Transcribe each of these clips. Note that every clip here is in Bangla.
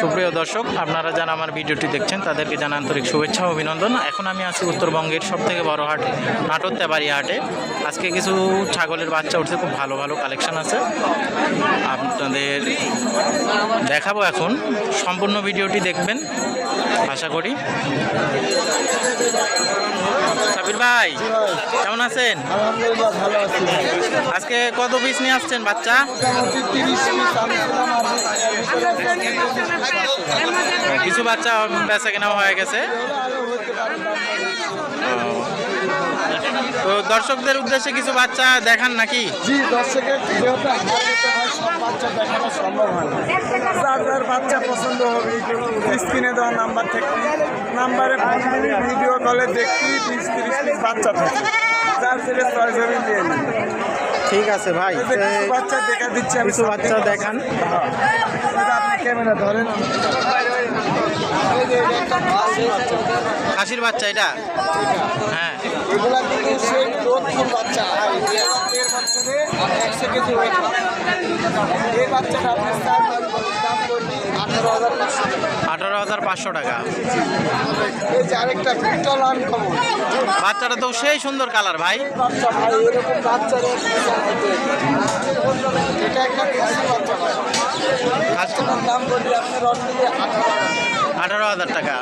সুপ্রিয় দর্শক আপনারা যারা আমার ভিডিওটি দেখছেন তাদেরকে জানা আন্তরিক শুভেচ্ছা অভিনন্দন। এখন আমি আছি উত্তরবঙ্গের সব থেকে বড় হাট নাটোর তেবাড়ি হাটে। আজকে কিছু ছাগলের বাচ্চা উঠছে খুব ভালো ভালো কালেকশন আছে। আপনাদের দেখাবো এখন। সম্পূর্ণ ভিডিওটি দেখবেন আশা করি। সাবির ভাই কেমন আছেন। আজকে কত পিস নিয়ে আসছেন বাচ্চা? কিছু বাচ্চা বেচা কেনাও হয়ে গেছে। তো দর্শকদের উদ্দেশ্যে কিছু বাচ্চা দেখান নাকি? দর্শকের বাচ্চা সম্ভব হয় না। বাচ্চা পছন্দ নাম্বার থেকে নাম্বারে ভিডিও কলে তিরিশ বাচ্চা যার। ঠিক আছে ভাই। এই বাচ্চা দেখা দিচ্ছে আমি কিছু বাচ্চা দেখান। এটা ক্যামেরা ধরেন। খাসির বাচ্চা এটা? হ্যাঁ। বাচ্চা। বাচ্চাটা দাম আঠারো হাজার পাঁচশো। টাকা আঠারো হাজার পাঁচশো টাকা। বাচ্চাটা তো সেই সুন্দর কালার ভাই। আঠারো। হাজার টাকা।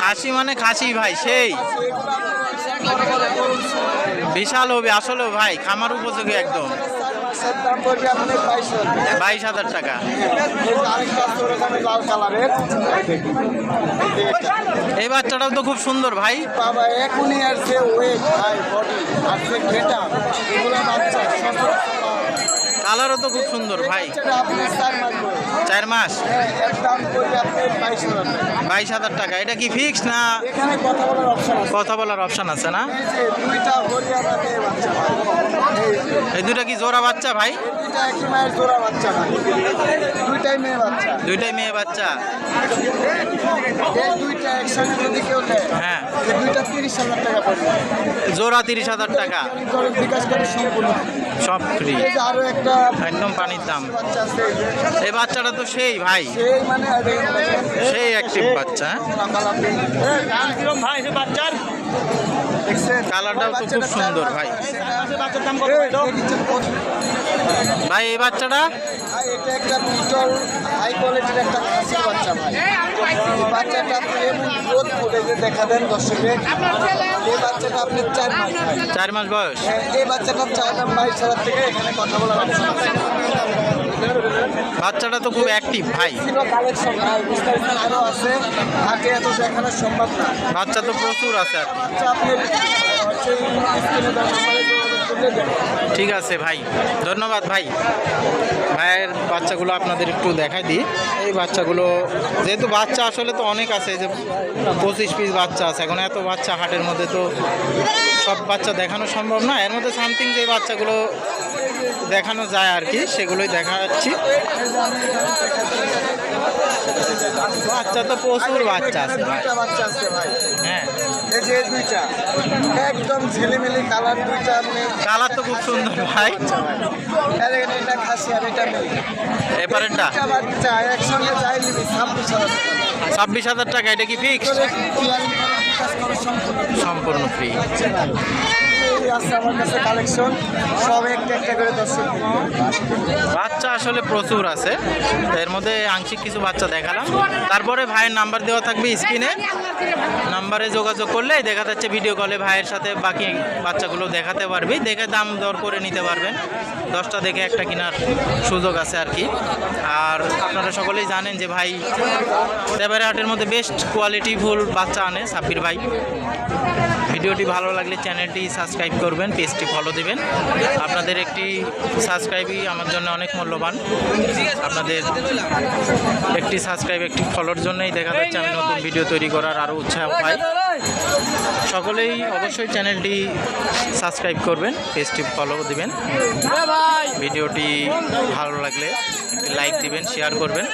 খাসি মানে খাসি ভাই সেই। বিশাল হবে আসলে ভাই খামার উপযোগী একদম। এর দাম পড়বে আপনি বাইশ হাজার। বাইশ হাজার টাকা। এই আরেকটা আছে ওরকম লাল কালারের। এই বাচ্চাটাও তো খুব সুন্দর ভাই। বাবা এখনই আর যে ওয়েট হাই বডি আর যে গেটা এগুলো বাচ্চা কালারও তো খুব সুন্দর ভাই। চার মাস হ্যাঁ, বাইশ হাজার টাকা। এটা কি ফিক্স না কথা বলার অপশন আছে। না? এই দুটা কি জোড়া বাচ্চা ভাই? দুইটা একই মায়ের জোড়া বাচ্চা ভাই। দুইটাই মেয়ে বাচ্চা। দুইটাই মেয়ে বাচ্চা। এই দুইটা একসঙ্গে যদি কেউ নেয় হ্যাঁ। এই দুইটা তিরিশ হাজার টাকা পড়বে। জোড়া তিরিশ হাজার টাকা। বিকাশ করে সম্পূর্ণ। সব ফ্রি এই যে আরও একটা একদম পানির দাম। বাচ্চা আছে এই বাচ্চাটা তো সেই ভাই। সেই মানে অ্যাক্টিভ বাচ্চা হ্যাঁ? লাফালাফি। কালারটাও তো খুব সুন্দর ভাই? ভাই? এই বাচ্চাটা? এটা একটা হাই কোয়ালিটির একটা বাচ্চা ভাই। এই বাচ্চাটা আপনি এমন গ্রোথ করে দেখা দেন দর্শকে এই বাচ্চাটা আপনি চার মাস চার মাস বয়স। হ্যাঁ, এই বাচ্চাটা চার বাইশ হাজার থেকে এখানে কথা বলার বাচ্চাটা তো খুব অ্যাক্টিভ ভাই। আছে। হাটে এত দেখানো সম্ভব না। বাচ্চা তো প্রচুর আছে আর কি। আপনি ঠিক আছে ভাই, ধন্যবাদ ভাই। ভাইয়ের বাচ্চাগুলো আপনাদের একটু দেখাই দিই। এই বাচ্চাগুলো, যেহেতু বাচ্চা আসলে তো অনেক আছে যে পঁচিশ পিস বাচ্চা আছে, এখন এত বাচ্চা হাটের মধ্যে তো সব বাচ্চা দেখানো সম্ভব না। এর মধ্যে সামথিং যে বাচ্চাগুলো দেখানো যায় আর কি, সেগুলোই দেখা যাচ্ছি বাচ্চা তো প্রচুর বাচ্চা আছে দুইটা বাচ্চা আছে ভাই। হ্যাঁ। এই যে দুইটা একদম ঝিলিমিলি কালার দুইটা কালার তো খুব সুন্দর ভাই। আর এটা খাসি আর এটা মেয়ে এপারেরটা বাচ্চা একসঙ্গে যাই নিবি ছাব্বিশ হাজার টাকা। ছাব্বিশ হাজার টাকা এটা কি ফিক্সড সম্পূর্ণ সম্পূর্ণ ফ্রি আছে আমার কাছে কালেকশন সব একটা একটা করে দর্শক বাচ্চা আসলে প্রচুর আছে। এর মধ্যে আংশিক কিছু বাচ্চা দেখালাম। তারপরে ভাইয়ের নাম্বার দেওয়া থাকবে স্ক্রিনে নাম্বারে যোগাযোগ করলে দেখা যাচ্ছে ভিডিও কলে ভাইয়ের সাথে বাকি বাচ্চাগুলো দেখাতে পারবি। দেখে দাম দর করে নিতে পারবেন। দশটা দেখে একটা কেনার সুযোগ আছে আর কি। আর আপনারা সকলেই জানেন যে ভাই দেবারে হাটের মধ্যে বেস্ট কোয়ালিটি ফুল বাচ্চা আনে সাব্বির ভাই। ভিডিওটি ভালো লাগলে চ্যানেলটি সাবস্ক্রাইব করবেন, পেজটি ফলো দিবেন। আপনাদের একটি সাবস্ক্রাইবই আমার জন্য অনেক মূল্যবান। আপনাদের একটি সাবস্ক্রাইব একটি ফলোর জন্যই দেখা যাচ্ছে আমি নতুন ভিডিও তৈরি করার আরও উৎসাহ পাই। সকলেই অবশ্যই চ্যানেলটি সাবস্ক্রাইব করবেন, পেজটি ফলো দিবেন। ভিডিওটি ভালো লাগলে একটি লাইক দিবেন শেয়ার করবেন।